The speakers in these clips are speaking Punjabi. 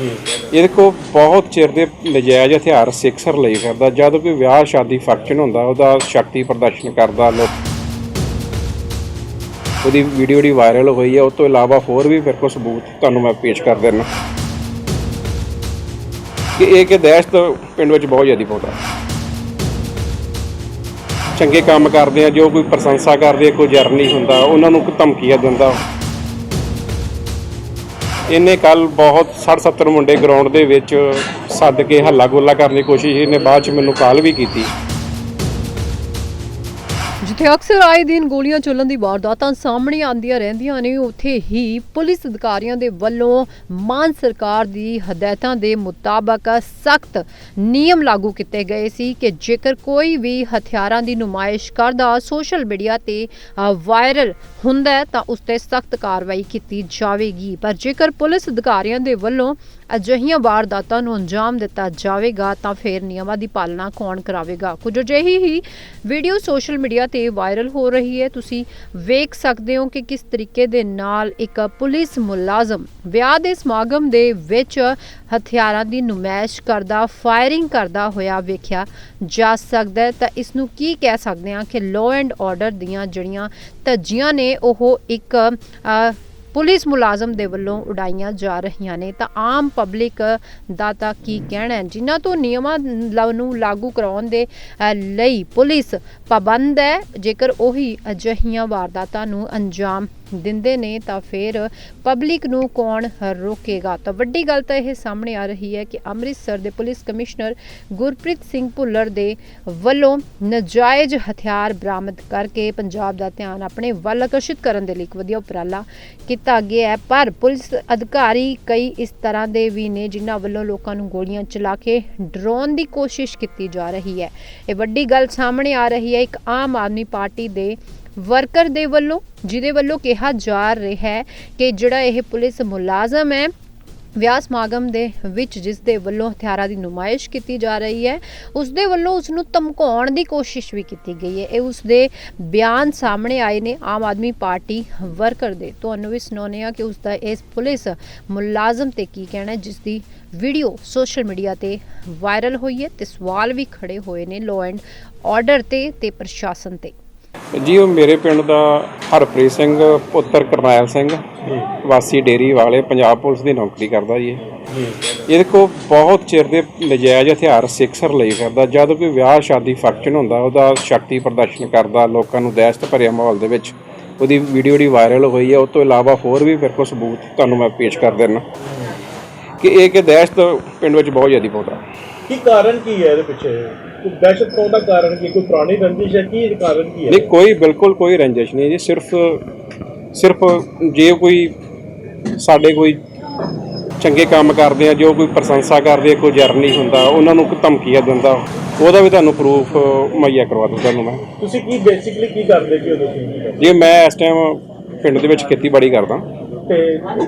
ਇਹਦੇ ਕੋ ਬਹੁਤ ਚਿਰ ਦੇ ਨਜਾਇਜ਼ ਹਥਿਆਰ ਸਿੱਖਸਰ ਲਈ ਫਿਰਦਾ। ਜਦ ਕੋਈ ਵਿਆਹ, ਸ਼ਾਦੀ ਫੰਕਸ਼ਨ ਹੁੰਦਾ, ਉਹਦਾ ਸ਼ਕਤੀ ਪ੍ਰਦਰਸ਼ਨ ਕਰਦਾ ਲੋਕ। ਉਹਦੀ ਵੀਡੀਓ ਦੀ ਵਾਇਰਲ ਹੋਈ ਹੈ ਉਸ ਤੋਂ ਇਲਾਵਾ ਹੋਰ ਵੀ ਮੇਰੇ ਕੋਲ ਸਬੂਤ ਤੁਹਾਨੂੰ ਮੈਂ ਪੇਸ਼ ਕਰ ਦਿੰਦਾ। ਕਿ ਇਹ ਕਿ ਦਹਿਸ਼ਤ ਪਿੰਡ ਵਿੱਚ ਬਹੁਤ ਜ਼ਿਆਦਾ ਪਾਉਂਦਾ ਚੰਗੇ ਕੰਮ ਕਰਦੇ ਆ, ਜੋ ਕੋਈ ਪ੍ਰਸ਼ੰਸਾ ਕਰਦੇ ਕੋਈ ਜਰ ਨਹੀਂ ਹੁੰਦਾ, ਉਹਨਾਂ ਨੂੰ ਧਮਕੀਆਂ ਦਿੰਦਾ। ਇਹਨੇ ਕੱਲ ਬਹੁਤ 60 70 ਮੁੰਡੇ ਗਰਾਊਂਡ ਦੇ ਵਿੱਚ ਸੱਦ ਕੇ ਹੱਲਾ ਗੋਲਾ ਕਰਨ ਦੀ ਕੋਸ਼ਿਸ਼ ਇਹਨੇ ਬਾਅਦ ਚ ਮੈਨੂੰ ਕਾਲ ਵੀ ਕੀਤੀ। ਜਿੱਥੇ ਅਕਸਰ ਆਏ ਦਿਨ ਗੋਲੀਆਂ ਚੱਲਣ ਦੀ ਵਾਰਦਾਤਾਂ ਸਾਹਮਣੇ ਆਉਂਦੀਆਂ ਰਹਿੰਦੀਆਂ ਨੇ। ਉੱਥੇ ਹੀ ਪੁਲਿਸ ਅਧਿਕਾਰੀਆਂ ਦੇ ਵੱਲੋਂ ਮਾਨ ਸਰਕਾਰ ਦੀ ਹਦਾਇਤਾਂ ਦੇ ਮੁਤਾਬਕ ਸਖਤ ਨਿਯਮ ਲਾਗੂ ਕੀਤੇ ਗਏ ਸੀ ਕਿ ਜੇਕਰ ਕੋਈ ਵੀ ਹਥਿਆਰਾਂ ਦੀ ਨੁਮਾਇਸ਼ ਕਰਦਾ, ਸੋਸ਼ਲ ਮੀਡੀਆ ਤੇ ਵਾਇਰਲ ਹੁੰਦਾ ਤਾਂ ਉਸ ਤੇ ਸਖਤ ਕਾਰਵਾਈ ਕੀਤੀ ਜਾਵੇਗੀ। ਪਰ ਜੇਕਰ ਪੁਲਿਸ ਅਧਿਕਾਰੀਆਂ ਦੇ ਵੱਲੋਂ ਅਜਿਹੀਆਂ ਵਾਰਦਾਤਾਂ ਨੂੰ ਅੰਜਾਮ ਦਿੱਤਾ ਜਾਵੇਗਾ, ਤਾਂ ਫਿਰ ਨਿਯਮਾਂ ਦੀ ਪਾਲਣਾ ਕੌਣ ਕਰਾਵੇਗਾ? ਕੁਝ ਅਜਿਹੀ ਹੀ ਵੀਡੀਓ ਸੋਸ਼ਲ ਮੀਡੀਆ ਤੇ ਵਾਇਰਲ ਹੋ ਰਹੀ ਹੈ। ਤੁਸੀਂ ਵੇਖ ਸਕਦੇ ਹੋ ਕਿ ਕਿਸ ਤਰੀਕੇ ਦੇ ਨਾਲ ਇੱਕ ਪੁਲਿਸ ਮੁਲਾਜ਼ਮ ਵਿਆਹ ਦੇ ਸਮਾਗਮ ਦੇ ਵਿੱਚ ਹਥਿਆਰਾਂ ਦੀ ਨੁਮਾਇਸ਼ ਕਰਦਾ ਫਾਇਰਿੰਗ ਕਰਦਾ ਹੋਇਆ ਵੇਖਿਆ ਜਾ ਸਕਦਾ ਹੈ। ਤਾਂ ਇਸ ਨੂੰ ਕੀ ਕਹਿ ਸਕਦੇ ਹਾਂ ਕਿ ਲਾਅ ਐਂਡ ਆਰਡਰ ਦੀਆਂ ਜਿਹੜੀਆਂ ਧੱਜੀਆਂ ਨੇ ਉਹ ਇੱਕ ਅ, ਪੁਲਿਸ ਮੁਲਾਜ਼ਮ ਦੇ ਵੱਲੋਂ ਉਡਾਈਆਂ ਜਾ ਰਹੀਆਂ ਨੇ। ਤਾਂ ਆਮ ਪਬਲਿਕ ਦਾ ਤਾਂ ਕੀ ਕਹਿਣਾ ਜਿਨ੍ਹਾਂ ਤੋਂ ਨਿਯਮਾਂ ਲ- ਨੂੰ ਲਾਗੂ ਕਰਾਉਣ ਦੇ ਲਈ ਪੁਲਿਸ ਪਾਬੰਦ ਹੈ। ਜੇਕਰ ਉਹੀ ਅਜਿਹੀਆਂ ਵਾਰਦਾਤਾਂ ਨੂੰ ਅੰਜਾਮ ਦਿੰਦੇ ਨੇ ਤਾਂ ਫਿਰ ਪਬਲਿਕ ਨੂੰ ਕੌਣ ਰੋਕੇਗਾ? ਤਾਂ ਵੱਡੀ ਗੱਲ ਤਾਂ ਇਹ ਸਾਹਮਣੇ ਆ ਰਹੀ ਹੈ ਕਿ ਅੰਮ੍ਰਿਤਸਰ ਦੇ ਪੁਲਿਸ ਕਮਿਸ਼ਨਰ ਗੁਰਪ੍ਰੀਤ ਸਿੰਘ ਭੁੱਲਰ ਦੇ ਵੱਲੋਂ ਨਜਾਇਜ਼ ਹਥਿਆਰ ਬਰਾਮਦ ਕਰਕੇ ਪੰਜਾਬ ਦਾ ਧਿਆਨ ਆਪਣੇ ਵੱਲ ਆਕਰਸ਼ਿਤ ਕਰਨ ਦੇ ਲਈ ਇੱਕ ਵਧੀਆ ਉਪਰਾਲਾ ਕੀਤਾ ਗਿਆ ਹੈ। ਪਰ ਪੁਲਿਸ ਅਧਿਕਾਰੀ ਕਈ ਇਸ ਤਰ੍ਹਾਂ ਦੇ ਵੀ ਨੇ ਜਿਨ੍ਹਾਂ ਵੱਲੋਂ ਲੋਕਾਂ ਨੂੰ ਗੋਲੀਆਂ ਚਲਾ ਕੇ ਡਰਾਉਣ ਦੀ ਕੋਸ਼ਿਸ਼ ਕੀਤੀ ਜਾ ਰਹੀ ਹੈ। ਇਹ ਵੱਡੀ ਗੱਲ ਸਾਹਮਣੇ ਆ ਰਹੀ ਹੈ। ਇੱਕ ਆਮ ਆਦਮੀ ਪਾਰਟੀ ਦੇ ਵਰਕਰ ਦੇ ਵੱਲੋਂ ਜਿਹਦੇ ਵੱਲੋਂ ਕਿਹਾ ਜਾ ਰਿਹਾ ਹੈ ਕਿ ਜਿਹੜਾ ਇਹ ਪੁਲਿਸ ਮੁਲਾਜ਼ਮ ਹੈ ਵਿਆਹ ਸਮਾਗਮ ਦੇ ਵਿੱਚ ਜਿਸ ਦੇ ਵੱਲੋਂ ਹਥਿਆਰਾਂ ਦੀ ਨੁਮਾਇਸ਼ ਕੀਤੀ ਜਾ ਰਹੀ ਹੈ ਉਸ ਦੇ ਵੱਲੋਂ ਉਸ ਨੂੰ ਧਮਕਾਉਣ ਦੀ ਕੋਸ਼ਿਸ਼ ਵੀ ਕੀਤੀ ਗਈ ਹੈ। ਇਹ ਉਸ ਦੇ ਬਿਆਨ ਸਾਹਮਣੇ ਆਏ ਨੇ ਆਮ ਆਦਮੀ ਪਾਰਟੀ ਵਰਕਰ ਦੇ। ਤੁਹਾਨੂੰ ਵੀ ਸੁਣਾਉਂਦੇ ਆ ਕਿ ਉਸ ਦਾ ਇਸ ਪੁਲਿਸ ਮੁਲਾਜ਼ਮ ਤੇ ਕੀ ਕਹਿਣਾ ਹੈ, ਜਿਸ ਦੀ ਵੀਡੀਓ ਸੋਸ਼ਲ ਮੀਡੀਆ ਤੇ ਵਾਇਰਲ ਹੋਈ ਹੈ ਤੇ ਸਵਾਲ ਵੀ ਖੜੇ ਹੋਏ ਨੇ ਲਾਅ ਐਂਡ ਆਰਡਰ ਤੇ ਤੇ ਪ੍ਰਸ਼ਾਸਨ ਤੇ। ਜੀ ਉਹ ਮੇਰੇ ਪਿੰਡ ਦਾ ਹਰਪ੍ਰੀਤ ਸਿੰਘ ਪੁੱਤਰ ਕਰਨੈਲ ਸਿੰਘ ਵਾਸੀ ਡੇਰੀ ਵਾਲੇ ਪੰਜਾਬ ਪੁਲਿਸ ਦੀ ਨੌਕਰੀ ਕਰਦਾ ਜੀ ਇਹ। ਇਹਦੇ ਕੋ ਬਹੁਤ ਚਿਰ ਦੇ ਨਜਾਇਜ਼ ਹਥਿਆਰ ਸਿੱਖਸਰ ਲਈ ਫਿਰਦਾ। ਜਦ ਕੋਈ ਵਿਆਹ ਸ਼ਾਦੀ ਫੰਕਸ਼ਨ ਹੁੰਦਾ ਉਹਦਾ ਸ਼ਕਤੀ ਪ੍ਰਦਰਸ਼ਨ ਕਰਦਾ ਲੋਕਾਂ ਨੂੰ ਦਹਿਸ਼ਤ ਭਰਿਆ ਮਾਹੌਲ ਦੇ ਵਿੱਚ। ਉਹਦੀ ਵੀਡੀਓ ਦੀ ਵਾਇਰਲ ਹੋਈ ਹੈ ਉਸ ਤੋਂ ਇਲਾਵਾ ਹੋਰ ਵੀ ਮੇਰੇ ਕੋਲ ਸਬੂਤ ਤੁਹਾਨੂੰ ਮੈਂ ਪੇਸ਼ ਕਰ ਦਿੰਦਾ। ਕਿ ਇਹ ਕਿ ਦਹਿਸ਼ਤ ਪਿੰਡ ਵਿੱਚ ਬਹੁਤ ਜ਼ਿਆਦਾ ਪਾਉਂਦਾ ਕੀ ਕਾਰਨ ਕੀ ਹੈ ਇਹਦੇ ਪਿੱਛੇ? ਦਹਿਸ਼ਤ ਪਾਉਣ ਦਾ ਕਾਰਨ ਕੀ ਕੋਈ ਪੁਰਾਣੀ ਰੰਜਿਸ਼ ਹੈ ਕੀ ਕਾਰਨ ਕੀ ਹੈ? ਨਹੀਂ ਕੋਈ ਬਿਲਕੁਲ ਕੋਈ ਰੰਜਿਸ਼ ਨਹੀਂ ਜੀ। ਸਿਰਫ ਸਿਰਫ ਜੇ ਕੋਈ ਸਾਡੇ ਕੋਈ ਚੰਗੇ ਕੰਮ ਕਰਦੇ ਆ ਜੋ ਕੋਈ ਪ੍ਰਸ਼ੰਸਾ ਕਰਦੇ ਆ ਕੋਈ ਜਰ ਨਹੀਂ ਹੁੰਦਾ ਉਹਨਾਂ ਨੂੰ ਧਮਕੀਆਂ ਦਿੰਦਾ ਉਹਦਾ ਵੀ ਤੁਹਾਨੂੰ ਪ੍ਰੂਫ ਮੁਹੱਈਆ ਕਰਵਾ ਦੂੰ ਤੁਹਾਨੂੰ ਮੈਂ। ਤੁਸੀਂ ਕੀ ਬੇਸਿਕਲੀ ਕੀ ਕਰਦੇ ਕੀ ਤੁਸੀਂ? ਜੇ ਮੈਂ ਇਸ ਟਾਈਮ ਪਿੰਡ ਦੇ ਵਿੱਚ ਖੇਤੀਬਾੜੀ ਕਰਦਾ। ਤੇ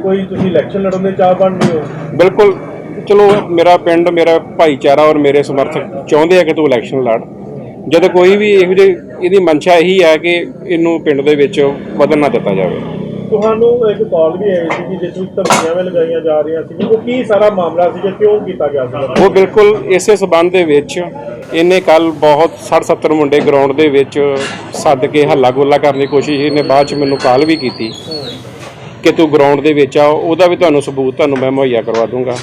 ਕੋਈ ਤੁਸੀਂ ਇਲੈਕਸ਼ਨ ਲੜਨ ਦੇ ਚਾਹ ਬਣਦੇ ਹੋ? ਬਿਲਕੁਲ ਚਲੋ ਮੇਰਾ ਪਿੰਡ ਮੇਰਾ ਭਾਈਚਾਰਾ ਔਰ ਮੇਰੇ ਸਮਰਥਕ ਚਾਹੁੰਦੇ ਆ ਕਿ ਤੂੰ ਇਲੈਕਸ਼ਨ ਲੜ। ਜਦ ਕੋਈ ਵੀ ਇਹੋ ਜਿਹੀ ਇਹਦੀ ਮਨਸ਼ਾ ਇਹੀ ਹੈ ਕਿ ਇਹਨੂੰ ਪਿੰਡ ਦੇ ਵਿੱਚ ਵਧਣ ਨਾ ਦਿੱਤਾ ਜਾਵੇ। ਤੁਹਾਨੂੰ ਇੱਕ ਕਾਲ ਵੀ ਆਈ ਸੀ ਕਿ ਜਿਸ ਵਿੱਚ ਧਮਕੀਆਂ ਵੀ ਲਗਾਈਆਂ ਜਾ ਰਹੀਆਂ ਸੀ ਉਹ ਕੀ ਸਾਰਾ ਮਾਮਲਾ ਸੀ ਕਿ ਕਿਉਂ ਕੀਤਾ ਗਿਆ ਸੀ? ਉਹ ਬਿਲਕੁਲ ਇਸੇ ਸਬੰਧ ਦੇ ਵਿੱਚ ਇਹਨੇ ਕੱਲ ਬਹੁਤ 60 70 ਮੁੰਡੇ ਗਰਾਊਂਡ ਦੇ ਵਿੱਚ ਸੱਦ ਕੇ ਹੱਲਾ ਗੋਲਾ ਕਰਨ ਦੀ ਕੋਸ਼ਿਸ਼ ਇਹਨੇ ਬਾਅਦ ਚ ਮੈਨੂੰ ਕਾਲ ਵੀ ਕੀਤੀ ਕਿ ਤੂੰ ਗਰਾਊਂਡ ਦੇ ਵਿੱਚ ਆ ਉਹਦਾ ਵੀ ਤੁਹਾਨੂੰ ਸਬੂਤ ਤੁਹਾਨੂੰ ਮੈਂ ਮੁਹੱਈਆ ਕਰਵਾ ਦੂੰਗਾ।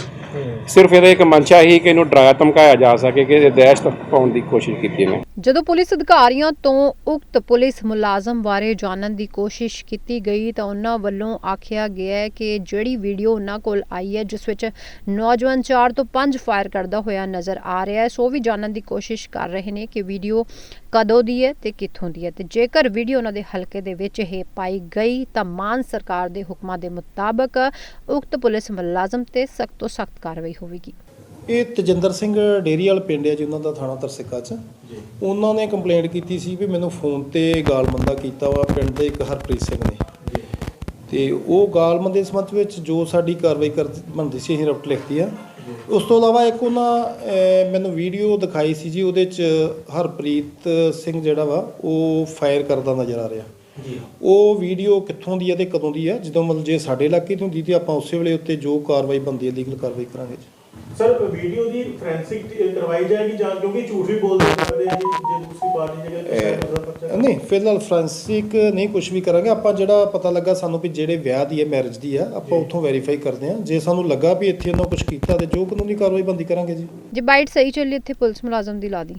ਸਿਰਫ ਇਹਦਾ ਇੱਕ ਮਨਸ਼ਾ ਹੀ ਕਿ ਇਹਨੂੰ ਡਰਾਇਆ ਧਮਕਾਇਆ ਜਾ ਸਕੇ ਕਿ ਇਹ ਦਹਿਸ਼ਤ ਪਾਉਣ ਦੀ ਕੋਸ਼ਿਸ਼ ਕੀਤੀ ਇਹਨੇ। ਜਦੋਂ ਪੁਲਿਸ ਅਧਿਕਾਰੀਆਂ ਤੋਂ ਉਕਤ ਪੁਲਿਸ ਮੁਲਾਜ਼ਮ ਬਾਰੇ ਜਾਣਨ ਦੀ ਕੋਸ਼ਿਸ਼ ਕੀਤੀ ਗਈ ਤਾਂ ਉਹਨਾਂ ਵੱਲੋਂ ਆਖਿਆ ਗਿਆ ਹੈ ਕਿ ਜਿਹੜੀ ਵੀਡੀਓ ਉਹਨਾਂ ਕੋਲ ਆਈ ਹੈ, ਜਿਸ ਵਿੱਚ ਨੌਜਵਾਨ 4 ਤੋਂ 5 ਫਾਇਰ ਕਰਦਾ ਹੋਇਆ ਨਜ਼ਰ ਆ ਰਿਹਾ ਹੈ, ਸੋ ਵੀ ਜਾਣਨ ਦੀ ਕੋਸ਼ਿਸ਼ ਕਰ ਰਹੇ ਨੇ ਕਿ ਵੀਡੀਓ ਕਦੋਂ ਦੀ ਹੈ ਤੇ ਕਿੱਥੋਂ ਦੀ ਹੈ ਤੇ ਜੇਕਰ ਵੀਡੀਓ ਉਹਨਾਂ ਦੇ ਹਲਕੇ ਦੇ ਵਿੱਚ ਇਹ ਪਾਈ ਗਈ ਤਾਂ ਮਾਨ ਸਰਕਾਰ ਦੇ ਹੁਕਮਾਂ ਦੇ ਮੁਤਾਬਕ ਉਕਤ ਪੁਲਿਸ ਮੁਲਾਜ਼ਮ ਤੇ ਸਖਤ ਤੋਂ ਸਖਤ ਕਾਰਵਾਈ ਹੋਵੇਗੀ। ਇਹ ਤਜਿੰਦਰ ਸਿੰਘ ਡੇਰੀ ਪਿੰਡ ਹੈ ਜੀ, ਉਹਨਾਂ ਦਾ ਥਾਣਾ ਤਰਸਿੱਕਾ ਚ। ਉਹਨਾਂ ਨੇ ਕੰਪਲੇਂਟ ਕੀਤੀ ਸੀ ਵੀ ਮੈਨੂੰ ਫੋਨ ਤੇ ਗਾਲਮੰਦਾ ਕੀਤਾ ਵਾ ਪਿੰਡ ਦੇ ਇੱਕ ਹਰਪ੍ਰੀਤ ਸਿੰਘ ਨੇ। ਤੇ ਉਹ ਗਾਲਮੰਦ ਦੇ ਸੰਬੰਧ ਵਿੱਚ ਜੋ ਸਾਡੀ ਕਾਰਵਾਈ ਕਰ ਬਣਦੀ ਸੀ ਅਸੀਂ ਰਿਪੋਰਟ ਲਿਖਤੀ ਆ। ਉਸ ਤੋਂ ਇਲਾਵਾ ਇੱਕ ਉਹਨਾਂ ਮੈਨੂੰ ਵੀਡੀਓ ਦਿਖਾਈ ਸੀ ਜੀ ਉਹਦੇ ਚ ਹਰਪ੍ਰੀਤ ਸਿੰਘ ਜਿਹੜਾ ਵਾ ਉਹ ਫਾਇਰ ਕਰਦਾ ਨਜ਼ਰ ਆ ਰਿਹਾ। ਉਹ ਵੀਡੀਓ ਕਿੱਥੋਂ ਦੀ ਹੈ ਤੇ ਕਦੋਂ ਦੀ ਹੈ ਜਦੋਂ ਮਤਲਬ ਜੇ ਸਾਡੇ ਇਲਾਕੇ ਦੀ ਹੁੰਦੀ ਤੇ ਆਪਾਂ ਉਸੇ ਵੇਲੇ ਉੱਤੇ ਜੋ ਕਾਰਵਾਈ ਬੰਦੀ ਹੈ ਲੀਗਲ ਕਾਰਵਾਈ ਕਰਾਂਗੇ ਜੀ। ਸਰ ਵੀਡੀਓ ਦੀ ਫੋਰੈਂਸਿਕ ਕਰਵਾਈ ਜਾਏਗੀ ਜਾਂ ਕਿਉਂਕਿ ਝੂਠ ਵੀ ਬੋਲ ਸਕਦੇ ਆ ਜੀ ਜੇ ਦੂਸਰੀ ਪਾਰਟੀ ਜਗ੍ਹਾ ਨਹੀਂ ਫਿਲਹਾਲ ਫ੍ਰਾਂਸਿਕ ਨਹੀਂ ਕੁਝ ਵੀ ਕਰਾਂਗੇ। ਆਪਾਂ ਜਿਹੜਾ ਪਤਾ ਲੱਗਾ ਸਾਨੂੰ ਵੀ ਜਿਹੜੇ ਵਿਆਹ ਦੀ ਹੈ ਮੈਰਿਜ ਦੀ ਆ ਆਪਾਂ ਉੱਥੋਂ ਵੈਰੀਫਾਈ ਕਰਦੇ ਹਾਂ। ਜੇ ਸਾਨੂੰ ਲੱਗਾ ਵੀ ਇੱਥੇ ਉਹਨਾਂ ਕੁਝ ਕੀਤਾ ਤੇ ਜੋ ਕਾਨੂੰਨੀ ਕਾਰਵਾਈ ਬੰਦੀ ਕਰਾਂਗੇ ਜੀ। ਜੇ ਬਾਈਟ ਸਹੀ ਚੱਲੀ ਇੱਥੇ ਪੁਲਿਸ ਮੁਲਾਜ਼ਮ ਦੀ ਲਾ ਦੀ।